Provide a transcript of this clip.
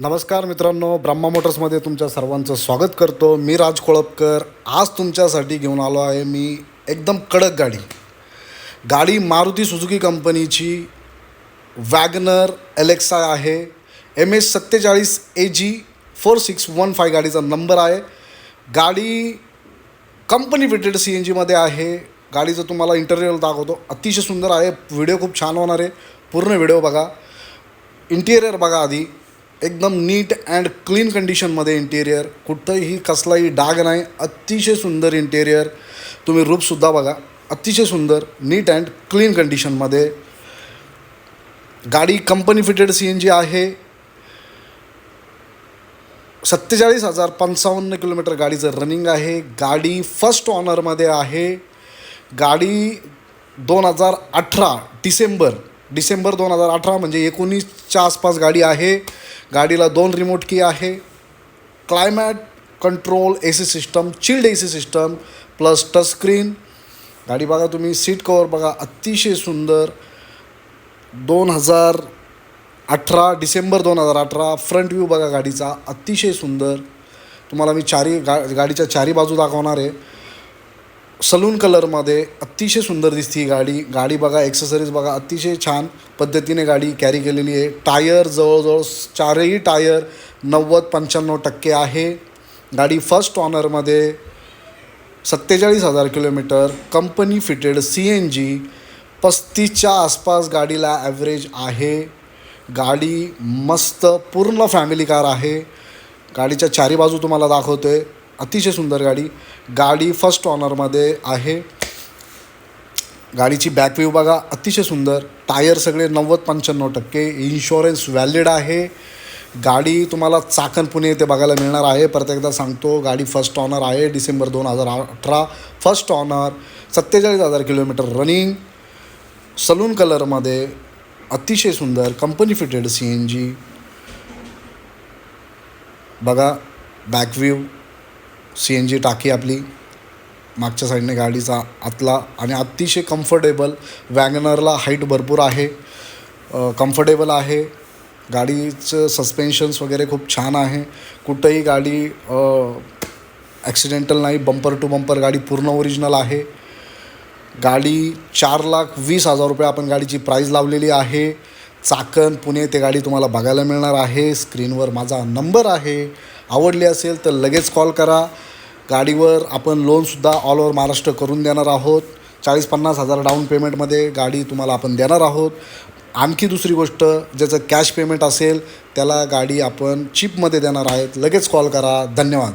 नमस्कार मित्रांनो ब्रह्मा मोटर्समध्ये तुमच्या सर्वांचं स्वागत करतो. मी राज कोळपकर. आज तुमच्यासाठी घेऊन आलो आहे मी एकदम कडक गाडी. गाडी मारुती सुझुकी कंपनीची वॅगनर एलेक्सा आहे. एम एस सत्तेचाळीस A G four six one five गाडीचा नंबर आहे. गाडी कंपनी फिटेड सी एन जीमध्ये आहे. गाडीचं तुम्हाला इंटरव्ह्यूला दाखवतो. अतिशय सुंदर आहे. व्हिडिओ खूप छान होणार आहे. पूर्ण व्हिडिओ बघा. इंटिरियर बघा आधी. एकदम नीट अँड क्लीन कंडिशनमध्ये इंटेरियर. कुठंही कसलाही डाग नाही अतिशय सुंदर इंटेरियर. तुम्ही रूपसुद्धा बघा अतिशय सुंदर नीट अँड क्लीन कंडिशनमध्ये. गाडी company fitted C N G आहे. सत्तेचाळीस हजार पंचावन्न किलोमीटर गाडीचं रनिंग आहे. गाडी फर्स्ट ऑनरमध्ये आहे. गाडी दोन हजार अठरा डिसेंबर डिसेंबर दोन हजार अठरा म्हणजे एकोणीसच्या आसपास गाडी आहे. गाडीला दोन रिमोट की आहे. Climate control A C system chilled A C system plus touchscreen गाडी बघा तुम्ही सीट कवर बघा अतिशय सुंदर. दोन हजार अठरा डिसेंबर दोन हजार अठरा फ्रंट व्ह्यू बघा गाडीचा अतिशय सुंदर. तुम्हाला मी चारी गा गाडीच्या चारी बाजू दाखवणार आहे. सलून कलरमध्ये अतिशय सुंदर दिसते ही गाडी. गाडी बघा एक्सेसरीज बघा अतिशय छान पद्धतीने गाडी कॅरी केलेली आहे. टायर जवळजवळ चारही टायर नव्वद पंच्याण्णव टक्के आहे. गाडी फर्स्ट ऑनरमध्ये सत्तेचाळीस हजार kilometre company fitted C N G पस्तीसच्या आसपास गाडीला ॲव्हरेज आहे. गाडी मस्त पूर्ण फॅमिली कार आहे. गाडीच्या चारी बाजू तुम्हाला दाखवतोय. अतिशय सुंदर गाडी. गाडी फर्स्ट ऑनरमध्ये आहे. गाडीची बॅक व्ह्यू बघा अतिशय सुंदर. टायर सगळे नव्वद पंच्याण्णव टक्के. इन्शुरन्स व्हॅलिड आहे. गाडी तुम्हाला चाकण पुणे येथे बघायला मिळणार आहे. परत एकदा सांगतो गाडी फर्स्ट ऑनर आहे. डिसेंबर दोन हजार अठरा. फर्स्ट ऑनर सत्तेचाळीस हजार किलोमीटर रनिंग सलून कलरमध्ये अतिशय सुंदर. Company fitted C N G बघा back view C N G टाकी आपली मागच्या साईडने गाडीचा आतला आणि अतिशय कम्फर्टेबल वॅगनरला हाईट भरपूर आहे. कम्फर्टेबल आहे. गाडीचं सस्पेन्शन्स वगैरे खूप छान आहे. कुठंही गाडी ॲक्सिडेंटल नाही बंपर टू बंपर गाडी पूर्ण ओरिजिनल आहे. गाडी चार लाख वीस हजार रुपये आपण गाडीची प्राईज लावलेली आहे. चाकण पुणे ते गाडी तुम्हाला बघायला मिळणार आहे. स्क्रीनवर माझा नंबर आहे. आवडली असेल तर लगेच कॉल करा. गाडीवर आपण लोनसुद्धा ऑल ओव्हर महाराष्ट्र करून देणार आहोत. चाळीस पन्नास हजार डाऊन पेमेंटमध्ये गाडी तुम्हाला आपण देणार आहोत. आणखी दुसरी गोष्ट ज्याचं कॅश पेमेंट असेल त्याला गाडी आपण चिपमध्ये देणार आहेत. लगेच कॉल करा. धन्यवाद.